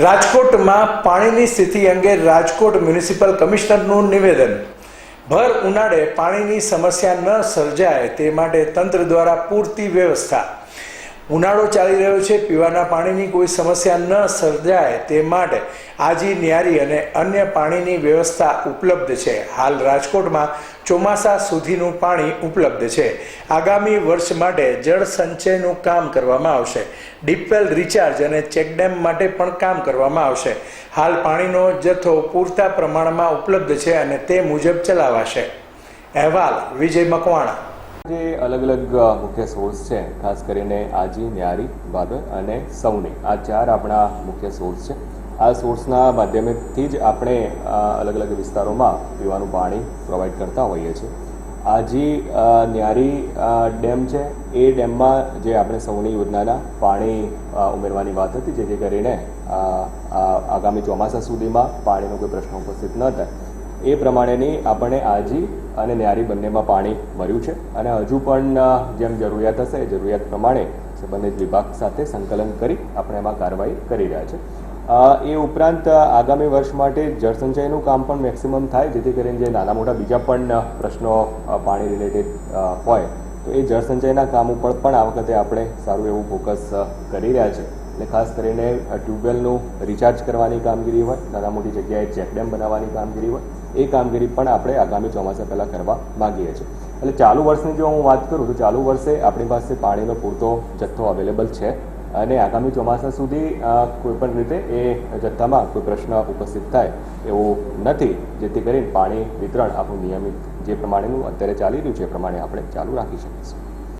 રાજકોટમાં પાણીની સ્થિતિ અંગે રાજકોટ મ્યુનિસિપલ કમિશનરનું નિવેદન. ભર ઉનાળે પાણીની સમસ્યા ન સર્જાય તે માટે તંત્ર દ્વારા પૂરતી વ્યવસ્થા ઉનાળો ચાલી રહ્યો છે, પીવાના પાણીની કોઈ સમસ્યા ન સર્જાય તે માટે આજી ન્યારી અને અન્ય પાણીની વ્યવસ્થા ઉપલબ્ધ છે. હાલ રાજકોટમાં ચોમાસા સુધીનું પાણી ઉપલબ્ધ છે. આગામી વર્ષ માટે જળ સંચયનું કામ કરવામાં આવશે. ડીપવેલ રિચાર્જ અને ચેકડેમ માટે પણ કામ કરવામાં આવશે. હાલ પાણીનો જથ્થો પૂરતા પ્રમાણમાં ઉપલબ્ધ છે અને તે મુજબ ચલાવાશે. અહેવાલ વિજય મકવાણા. જે અલગ અલગ મુખ્ય સોર્સ છે, ખાસ કરીને આજી, ન્યારી ભાદર અને સૌની. આ ચાર આપણા મુખ્ય સોર્સ છે. આ સોર્સના માધ્યમથી જ આપણે અલગ અલગ વિસ્તારોમાં પીવાનું પાણી પ્રોવાઈડ કરતા હોઈએ છીએ. આજી ન્યારી ડેમ છે, એ ડેમમાં જે આપણે સૌની યોજનાના પાણી ઉમેરવાની વાત હતી, જેથી કરીને આગામી ચોમાસા સુધીમાં પાણીનો કોઈ પ્રશ્ન ઉપસ્થિત ન થાય. એ પ્રમાણેની આપણે આજી અને ન્યારી બંનેમાં પાણી ભર્યું છે. અને હજુ પણ જેમ જરૂરિયાત હશે જરૂરિયાત પ્રમાણે સંબંધિત વિભાગ સાથે સંકલન કરી આપણે એમાં કાર્યવાહી કરી રહ્યા છે. એ ઉપરાંત આગામી વર્ષ માટે જળસંચયનું કામ પણ મેક્સિમમ થાય, જેથી કરીને જે નાના મોટા બીજા પણ પ્રશ્નો પાણી રિલેટેડ હોય, તો એ જળસંચયના કામ ઉપર પણ આ વખતે આપણે સારું એવું ફોકસ કરી રહ્યા છે. એટલે ખાસ કરીને ટ્યુબવેલનું રિચાર્જ કરવાની કામગીરી હોય, નાના મોટી જગ્યાએ ચેકડેમ બનાવવાની કામગીરી હોય એ કામગીરી પણ આપણે આગામી ચોમાસા પહેલાં કરવા માગીએ છીએ. એટલે ચાલુ વર્ષની જો હું વાત કરું તો ચાલુ વર્ષે આપણી પાસે પાણીનો પૂરતો જથ્થો અવેલેબલ છે અને આગામી ચોમાસા સુધી કોઈપણ રીતે એ જથ્થામાં કોઈ પ્રશ્ન ઉપસ્થિત થાય એવું નથી. જેથી કરીને પાણી વિતરણ આપણું નિયમિત જે પ્રમાણેનું અત્યારે ચાલી રહ્યું છે એ પ્રમાણે આપણે ચાલુ રાખી શકીશું.